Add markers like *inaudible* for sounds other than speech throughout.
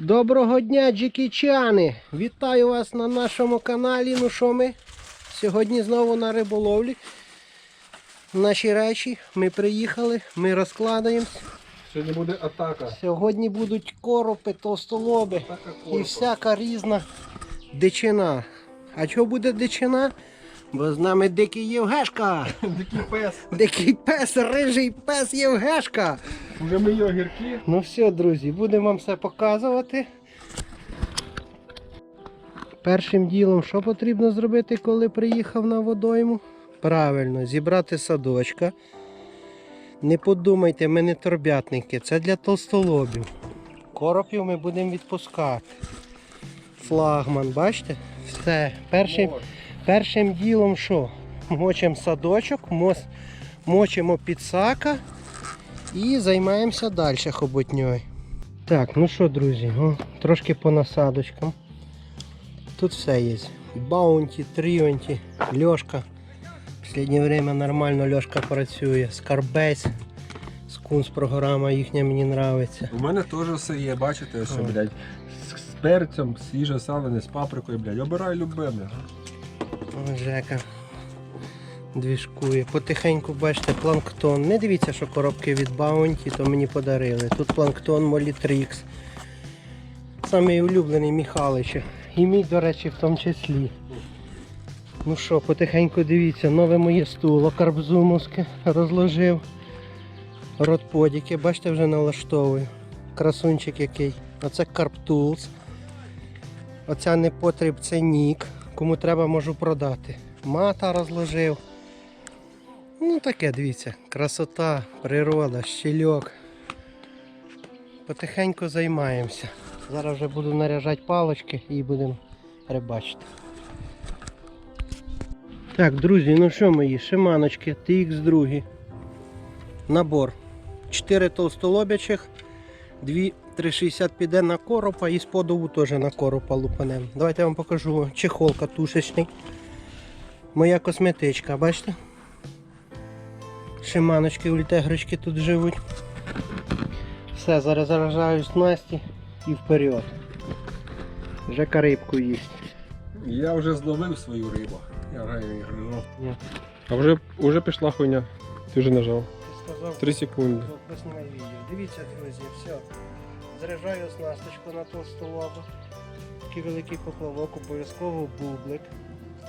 Доброго дня, джекічани! Вітаю вас на нашому каналі. Ну що ми? Сьогодні знову на риболовлі. Наші речі, ми приїхали, ми розкладаємось. Сьогодні буде атака. Сьогодні будуть коропи, товстолоби Атака і всяка різна дичина. А чого буде дичина? Бо з нами дикий Євгешка. *laughs* Дикий пес. Дикий пес, рижий пес Євгешка. Вже мої огірки. Ну все, друзі, будемо вам все показувати. Першим ділом, що потрібно зробити, коли приїхав на водойму? Правильно, зібрати садочка. Не подумайте, ми не торбятники, це для толстолобів. Коропів ми будемо відпускати. Флагман, бачите? Все. Першим. Першим ділом що? Мочимо садочок, мочимо підсака і займаємося далі хоботньою. Так, ну що, друзі, о, трошки по насадочкам. Тут все є. Баунті, тріонті, льошка. В останнє время нормально льошка працює. Скарбейс. Скунс програма їхня мені нравиться. У мене теж все є, бачите, що, блядь, з перцем, свіже салене, з паприкою, блядь. Обирай любе, блядь. Жека двіжкує. Потихеньку бачите, планктон. Не дивіться, що коробки від Баунті, то мені подарили. Тут планктон Молітрікс. Самий улюблений Михалича. І мій, до речі, в тому числі. Ну що, потихеньку дивіться, нове моє стуло карбзумовське розложив. Ротподіки, бачите, вже налаштовую. Красунчик який. Оце Карптулс. Оця непотріб це нік. Кому треба, можу продати. Мата розложив. Ну таке, дивіться, красота, природа, щільок. Потихеньку займаємося. Зараз вже буду наряжати палочки і будемо рибачити. Так, друзі, ну що мої, шиманочки, TX2. Набор. 4 толстолобячих, 2 360 піде на коропа і з подову теж на коропа лупанем. Давайте я вам покажу чехол катушечний. Моя косметичка, бачите? Шиманочки, ультегрочки тут живуть. Все, зараз заражаю снасті і вперед. Жека рибку їсть. Я вже зловив свою рибу. Я граю грижу. А вже, вже пішла хуйня. Ти вже нажав. 3 секунди. Дивіться, друзі, все. Заряджаю оснасточку на толстолобу. Такий великий поплавок, обов'язково бублик.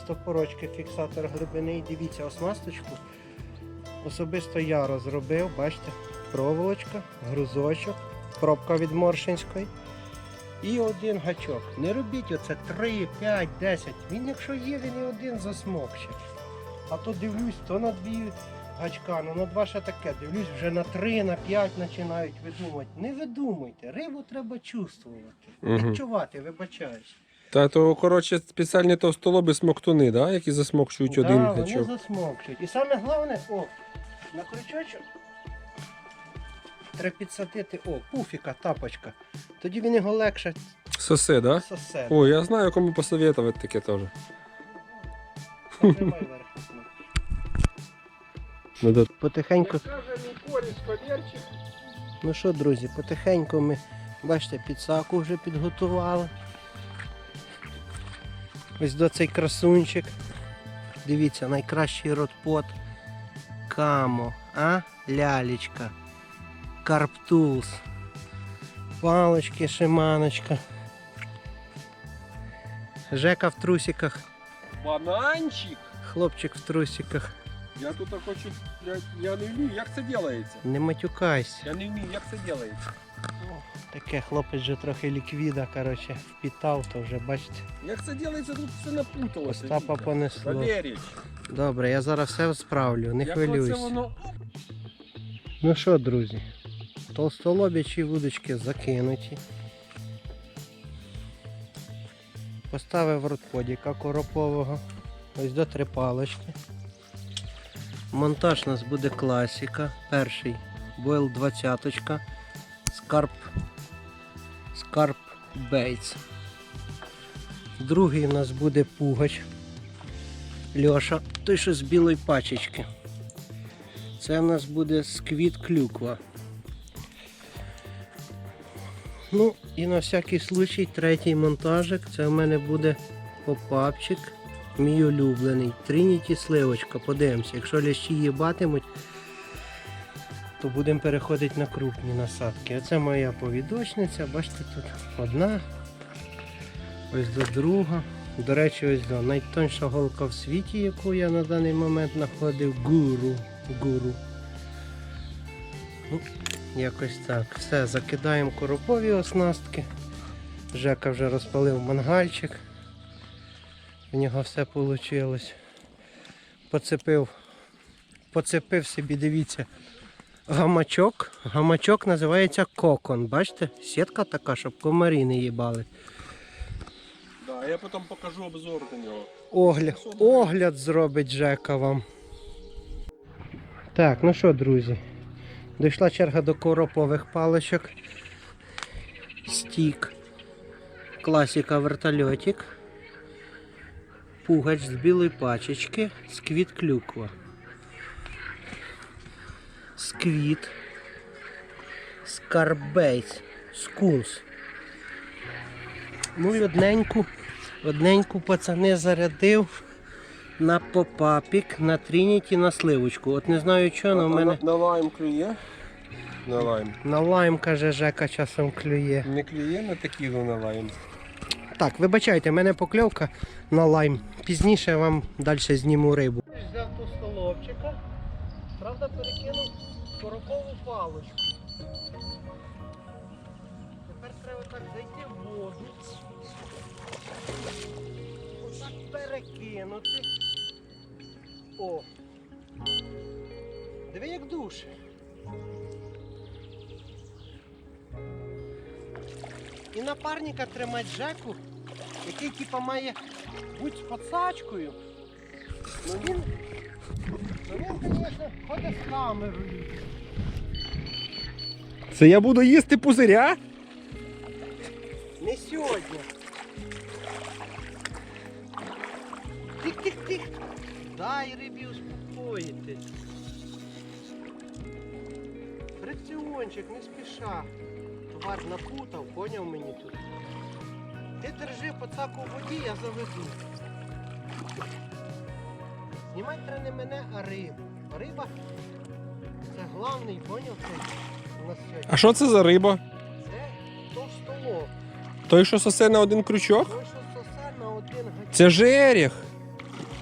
Стопорочки, фіксатор глибини. Дивіться, оснасточку. Особисто я розробив, бачите, проволочка, грузочок, пробка від Моршинської. І один гачок. Не робіть оце 3, 5, 10. Він якщо є, він і один засмокче. А то дивлюсь, то на дві гачка, ну на два ще таке. Дивлюсь, вже на три, на п'ять починають видумувати. Не видумуйте, рибу треба чувствувати. Мгм. Відчувати, вибачаюсь. Та то, коротше, спеціальні товстолоби смоктуни, да? які засмокчують один да, вони гачок. засмокчуть. І саме головне, о, на крючочок треба підсадити, о, пуфіка, тапочка. Тоді він його легше Сосе, да? сосе. О, я знаю, кому посоветувати таке теж. Нажимай вверх. Надо... Потихеньку. Ну що, друзі, потихеньку ми, бачите, підсаку вже підготували. Ось до цей красунчик. Дивіться, найкращий ротпот. Камо, а? Лялечка. Карптулс. Палочки, шиманочка. Жека в трусиках. Бананчик! Хлопчик в трусиках. Я тут хочу, блядь, я не вмію, як це робиться. Не матюкайся. Я не вмію, як це робиться. Таке хлопець вже трохи ліквіда, коротше, впітав, то вже бачите. Як це робиться, тут все напуталося. Остапа понесло. Валерій, Добре, я зараз все справлю, не як хвилюйся. воно... Ну що, друзі, толстолобячі вудочки закинуті. Поставив ротподіка коропового. Ось до три палочки. Монтаж у нас буде класика. Перший бойл 20 Скарп Скарп Бейтс. Другий у нас буде пугач. Льоша, той що з білої пачечки. Це в нас буде сквіт клюква. Ну і на всякий случай третій монтажик. Це в мене буде попапчик. Мій улюблений. Трініті сливочка. Подивимося. Якщо лящі їбатимуть, то будемо переходити на крупні насадки. Оце моя повідочниця. Бачите, тут одна. Ось до друга. До речі, ось до найтонша голка в світі, яку я на даний момент знаходив. Гуру. Гуру. Ну, якось так. Все, закидаємо коропові оснастки. Жека вже розпалив мангальчик. У нього все вийшло. Поцепив, поцепив собі, дивіться, гамачок. Гамачок називається кокон. Бачите? Сітка така, щоб комарі не їбали. Да, я потім покажу обзор на нього. Огляд, огляд зробить Жека вам. Так, ну що, друзі, дійшла черга до коропових паличок. Стік. Класика вертольотик. Пугач з білої пачечки. Сквіт клюква. Сквіт. Скарбейс. Скунс. Ну і одненьку Одненьку пацани зарядив на попапік, на трініті, на сливочку. От не знаю чого, але в мене на, лайм клює. На лайм. на лайм, каже Жека, часом клює. Не клює на текілу на лайм. Так, вибачайте, в мене покльовка на лайм. Пізніше я вам далі зніму рибу. Взяв ту столовчика, правда перекинув корокову палочку. Тепер треба так зайти в воду. Отак перекинути. О. Диви як душе. І напарника тримати Жеку, який типа має бути з подсачкою. Ну він, ну він, звісно, ходить з камерою. Це я буду їсти пузиря? Не сьогодні. Тих-тих-тих. Дай рибі успокоїтись. Фрикціончик, не спіша. Товар напутав, поняв мені тут. Ти держи пацаку в воді, я заведу. Знімати треба не мене, а рибу. Риба це головний, поняв? У нас сьогодні. А що це за риба? Це товстолоб. Той, що сосе на один крючок? Той, що сосе на один гачок. Це жеріх.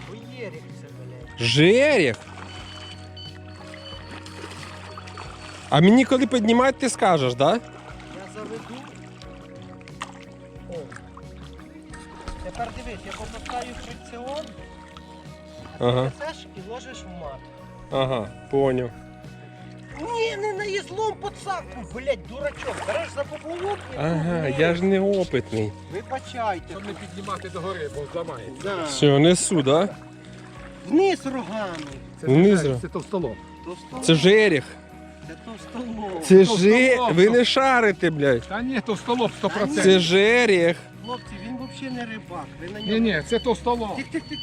Боєрік це, блядь. Жеріх. А мені коли піднімати, ти скажеш, да? Я заведу. Дивись, я попускаю фрикціон, а ти Ага. несеш і ложиш в мат. Ага, поняв. Ні, не на ізлом подсаку, блядь, дурачок. Береш за поплавок і Ага, тут, я ж не опитний. Вибачайте. Щоб не піднімати до гори, бо зламає. Да. Все, несу, да? Вниз рогами. Це Вниз. не це товстолоб. Товстолоб. Це жеріх. Це товстолоб. Це же. Ви не шарите, блядь. Та ні, товстолоб 100%. Це жеріх. Хлопці, він взагалі не рибак. Ви на нього. Ні, ні, це товстолоб. Тих-тих-тих.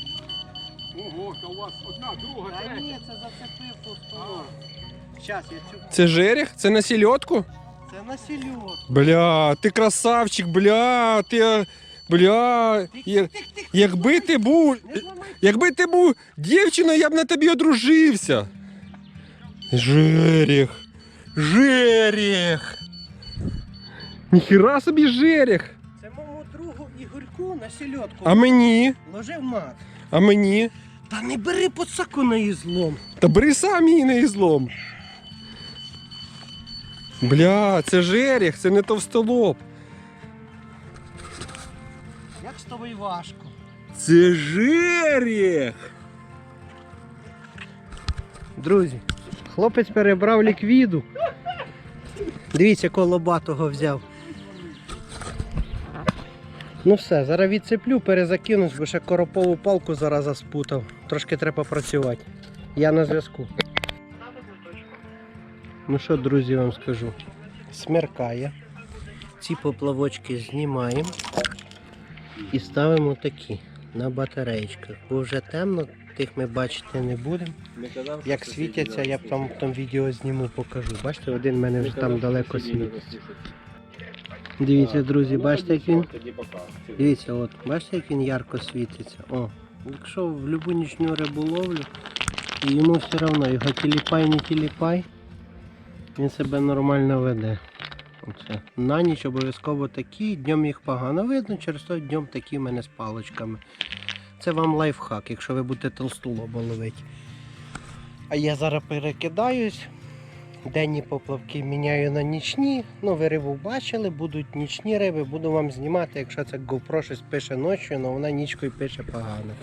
Ого, то у вас одна, друга, Та третя. ні, це зацепив товстолоб. Щас, я цю. Це жеріх? Це на сільотку? Це на сільот. Бля, ти красавчик, бля, ти. Бля. Я- Якби ти був. Не зламай. Якби ти був дівчиною, я б на тобі одружився. Жеріх. Жеріх. Ніхіра собі жеріх. Ігорьку на сільотку. А мені? Ложив мат. А мені? Та не бери подсаку на ізлом. Та бери сам її на ізлом. Бля, це жеріх, це не товстолоб. Як з тобою важко. Це жеріх. Друзі, хлопець перебрав ліквіду. Дивіться, якого лобатого взяв. Ну все, зараз відцеплю, перезакинусь, бо ще коропову палку зараз спутав. Трошки треба працювати. Я на зв'язку. Ну що, друзі, вам скажу. Смеркає. Ці поплавочки знімаємо і ставимо такі на батареєчках. Бо вже темно, тих ми бачити не будемо. Як світяться, я б там в тому відео зніму, покажу. Бачите, один в мене вже там далеко світиться. Дивіться, друзі, бачите, як він. Дивіться, от, бачите, як він ярко світиться. О, якщо в любу нічну рибу ловлю, і йому все одно, його тіліпай, не тіліпай, він себе нормально веде. Оце. На ніч обов'язково такі, днем їх погано видно, через то днем такі в мене з паличками. Це вам лайфхак, якщо ви будете толстулоба ловити. А я зараз перекидаюсь. Денні поплавки міняю на нічні. Ну, ви рибу бачили, будуть нічні риби, буду вам знімати, якщо це GoPro щось пише ночі, але вона нічкою пише погано.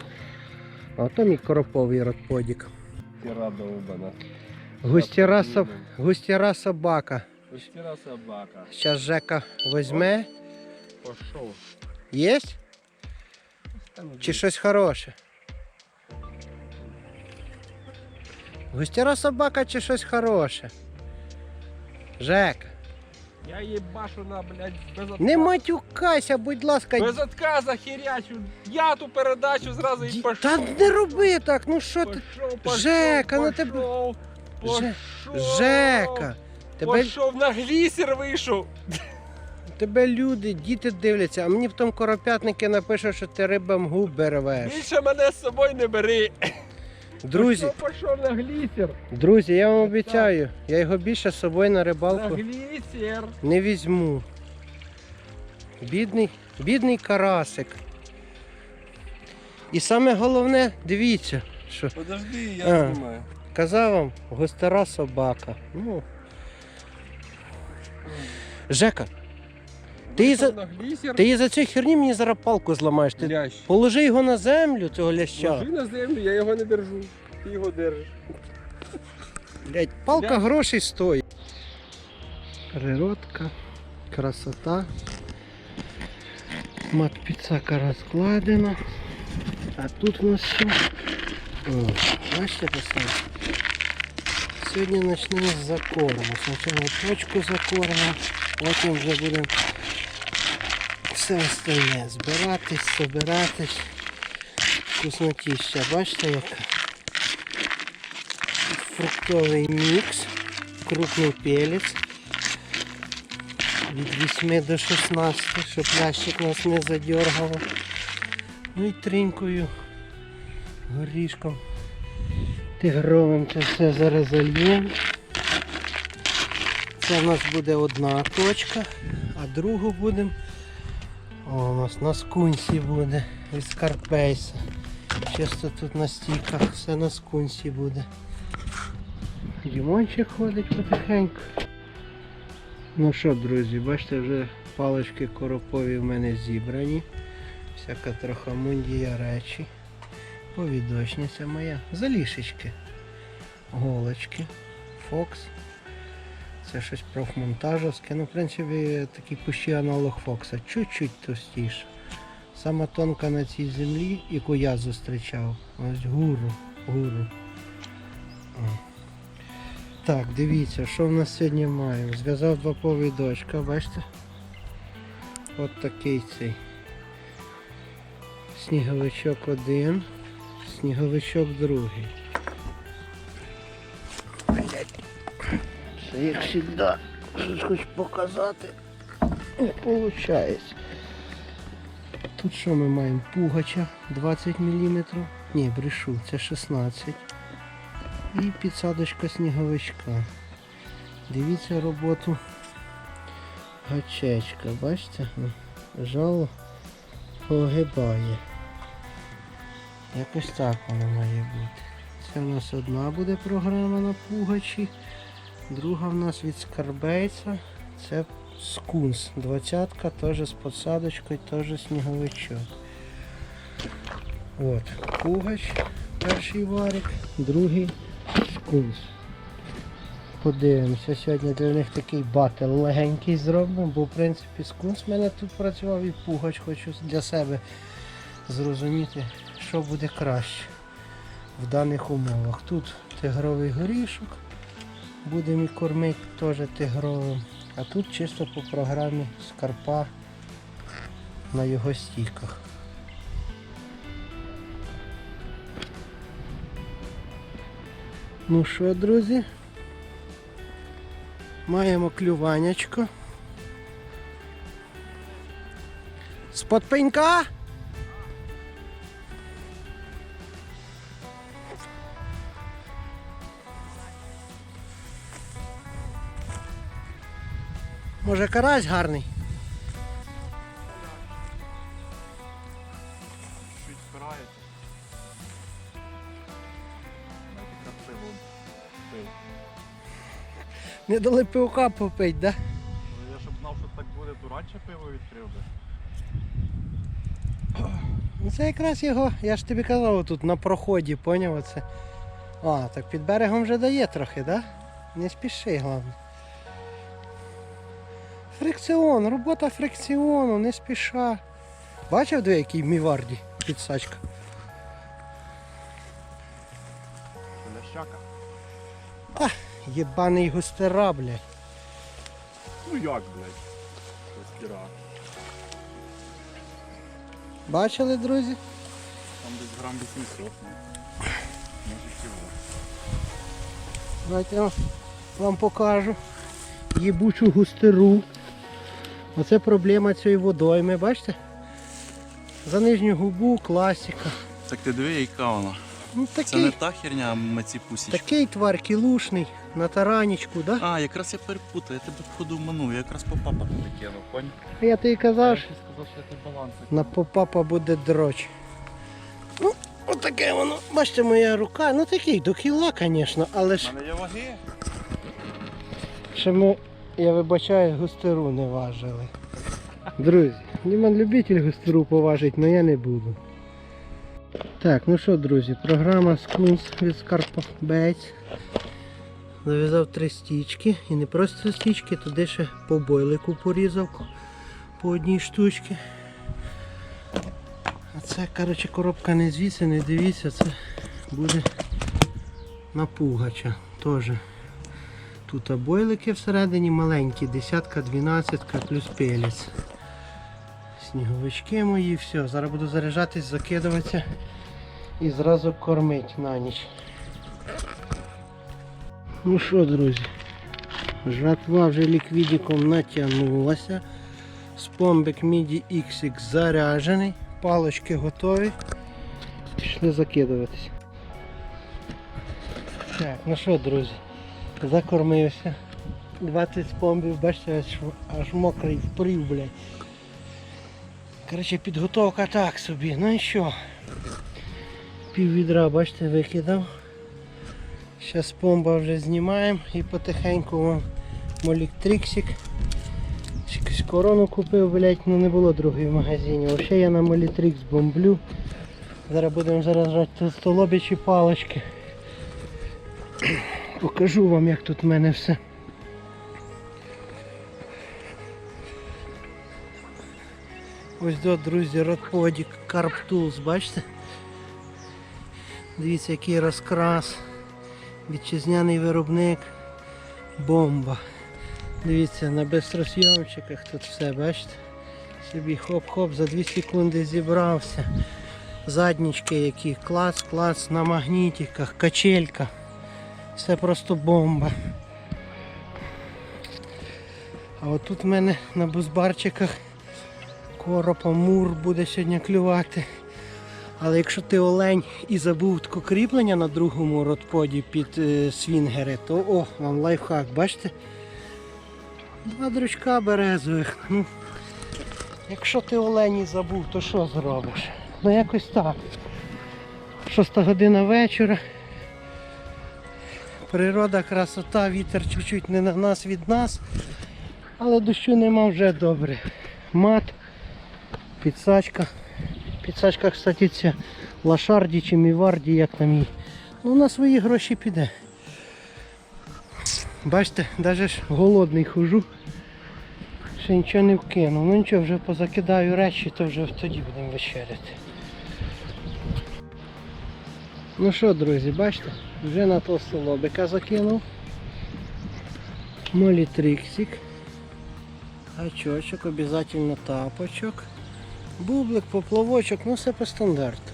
А то мій короповий родподік. Тіра довбана. Густіра, соб... Густіра собака. Густіра собака. Зараз Жека візьме. Пошов. Єсть? Чи щось хороше? Густіра собака чи щось хороше? Жека, Я їбашу на, блядь, без отказа. не матюкайся, будь ласка. Без отказа херячу. Я ту передачу зразу і Ді- пошов. Та не роби так, ну що ти? Жека, ну тебе-. Жека, тебе, Пошов на глісер вийшов. тебе люди, діти дивляться, а мені потім коропятники напишуть, що ти рибам губ рвеш. Більше мене з собою не бери. Друзі, пошов на глісер. друзі, я вам обіцяю, я його більше з собою на На рибалку глісер. не візьму. Бідний, бідний карасик. І саме головне, дивіться, що Подожди, я А. знімаю. казав вам, густера собака. Ну. Жека, ти за, на глісер. ти за цієї херні мені зараз палку зламаєш. Ти Лящ. положи його на землю, цього ляща. Ложи на землю, я його не держу. Ти його держиш. Блять, палка Лящ. грошей стоїть. Природка, красота. Мат-піцака розкладена. А тут у нас що? О, бачите це? Сьогодні почнемо з закорму. Спочатку точку закормимо, потім вже будемо все остальне збиратись, собиратись. Вкуснотіща, бачите яка? фруктовий мікс, крупний перець від 8 до 16, щоб плящик нас не задергало. Ну і тринькою, горішком, тигровим це все зараз зальємо. Це в нас буде одна точка, а другу будемо. О, у нас на скунсі буде від Скарпейса. Чисто тут на стійках все на скунсі буде. Дімончик ходить потихеньку. Ну що, друзі, бачите, вже палички коропові в мене зібрані. Всяка трохамундія речі. Повідочниця моя. Залішечки. Голочки. Фокс. Це щось профмонтажовське. Ну, в принципі, такий пущий аналог Фокса. Чуть-чуть товстіше. Сама тонка на цій землі, яку я зустрічав. Ось гуру. Гуру. Так, дивіться, що в нас сьогодні маємо. Зв'язав два повідочка, бачите? От такий цей. Сніговичок один, сніговичок другий. Як завжди. Щось хочу показати. Не виходить. Тут що ми маємо? Пугача 20 мм. Ні, брешу, це 16 і підсадочка сніговичка. Дивіться роботу гачечка, бачите? Жало погибає. Якось так воно має бути. Це в нас одна буде програма на пугачі, друга в нас від скарбейця. Це скунс. Двадцятка теж з посадочкою, теж сніговичок. От, пугач, перший варик, другий скунс. Подивимося, сьогодні для них такий батл легенький зробимо, бо в принципі скунс в мене тут працював і пугач хочу для себе зрозуміти, що буде краще в даних умовах. Тут тигровий горішок, будемо і кормити теж тигровим, а тут чисто по програмі скарпа на його стійках. Ну що, друзі? Маємо клюванячко. З-под пенька? Може карась гарний? Чуть спирається. Не дали пивка попить, да? Але я щоб знав, що так буде, то радше пиво відкрив би. Ну це якраз його, я ж тобі казав тут на проході, поняв оце. А, так під берегом вже дає трохи, да? Не спіши, головне. Фрикціон, робота фрикціону, не спіша. Бачив де який міварді підсачка? Лящака. Єбаний густера, блядь. Ну як, блядь? Розкіра. Бачили, друзі? Там десь грам 800. ну. Може кіло. Давайте я вам- покажу їбучу густеру. Оце проблема цієї водойми, бачите? За нижню губу класика. Так ти диви, яка вона. Ну, Це не та херня, а ми ці пусічки. такий твар кілушний на таранічку, да? А, якраз я перепутав, я тебе походу манув, я якраз по папа туди кинув, поняв? А я тобі казав, що на попапа буде дроч. Ну, отаке воно. Бачите, моя рука, ну такий до кіла, звісно, але ж У мене є ваги. ми, я вибачаю, густеру не важили. Друзі, Діман любитель густеру поважить, але я не буду. Так, ну що, друзі, програма Скунс від Скарпбець. Зав'язав три стічки. І не просто стічки, туди ще по бойлику порізав по одній штучці. А це, коротше, коробка не звідси, не дивіться, це буде на пугача теж. Тут бойлики всередині маленькі, десятка, дванадцятка плюс пелець. Сніговички мої, все. Зараз буду заряджатись, закидуватися і зразу кормити на ніч. Ну що, друзі, жатва вже ліквідиком натягнулася. Спомбик MIDI XX заряджений, палочки готові. Пішли закидуватись. Так, ну що, друзі, закормився. 20 спомбів, бачите, аж, аж мокрий впрів, блядь. Коротше, підготовка так собі. Ну і що? Пів відра, бачите, викидав. Зараз помба вже знімаємо і потихеньку моліктриксик. Якусь корону купив, блядь, ну не було другої в магазині. Взагалі я на молітрикс бомблю. Зараз будемо заражати столобячі палочки. Покажу вам, як тут в мене все. Ось до, друзі, Родподік Carp Tools, бачите? Дивіться, який розкрас. Вітчизняний виробник. Бомба. Дивіться, на безрозйомчиках тут все, бачите? Собі хоп-хоп, за 2 секунди зібрався. Заднічки які, клац на магнітиках, качелька. Все просто бомба. А отут в мене на бузбарчиках короб амур буде сьогодні клювати. Але якщо ти олень і забув таке кріплення на другому родподі під е, свінгери, то о, вам лайфхак, бачите? Два дрючка березових. Ну, якщо ти олені забув, то що зробиш? Ну якось так. Шоста година вечора. Природа, красота, вітер чуть-чуть не на нас від нас. Але дощу нема вже добре. Мат, підсачка. Підсачка, кстати, ця лашарді чи міварді, як там її. Ну на свої гроші піде. Бачите, навіть ж голодний хожу. Ще нічого не вкинув. Ну нічого, вже позакидаю речі, то вже тоді будемо вечеряти. Ну що, друзі, бачите, вже на толсту лобика закинув. Молітриксик. Гачочок, обов'язково тапочок. Бублик, поплавочок, ну все по стандарту.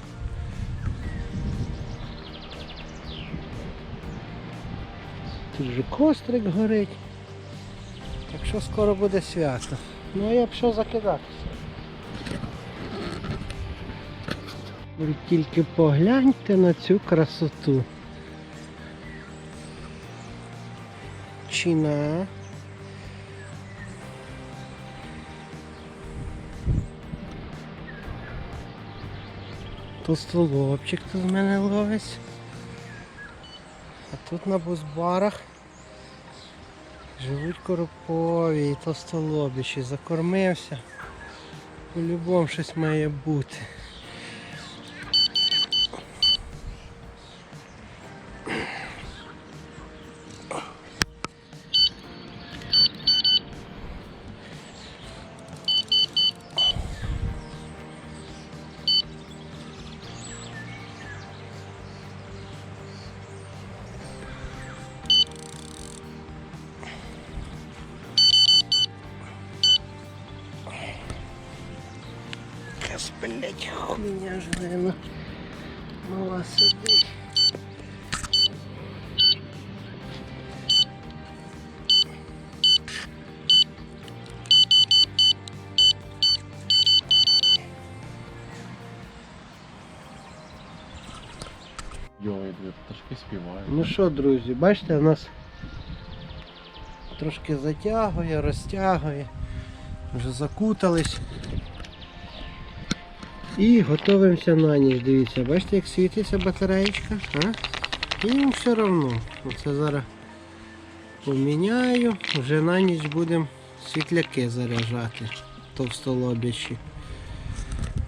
Тут же кострик горить. Так що скоро буде свято. Ну а я пішов закидатися. Ви тільки погляньте на цю красоту. Чина. Толстолобчик тут з мене ловить. А тут на бузбарах живуть коропові і то толстолобіші. Закормився. По-любому щось має бути. Блядь, хуйня ж, наверное, мала сидить. Йой, дві пташки співають. Ну що, друзі, бачите, у нас трошки затягує, розтягує. Вже закутались. І готуємося на ніч. Дивіться, бачите, як світиться батареєчка? А? І їм все одно. Оце зараз поміняю. Вже на ніч будемо світляки заряджати товстолобячі.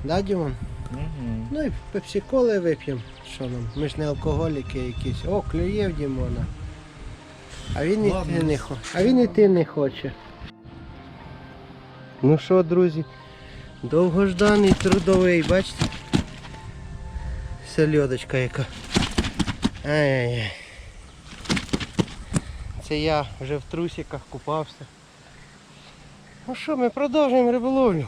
Да, Дімон? Угу. Ну і пепсиколи вип'ємо. Що нам? Ми ж не алкоголіки якісь. О, клює в Дімона. А він іти не хоче. А він іти не хоче. Ну що, друзі, довгожданий трудовий, бачите? Сельодочка яка. Ай-яй-яй. Це я вже в трусиках купався. Ну що, ми продовжуємо риболовлю.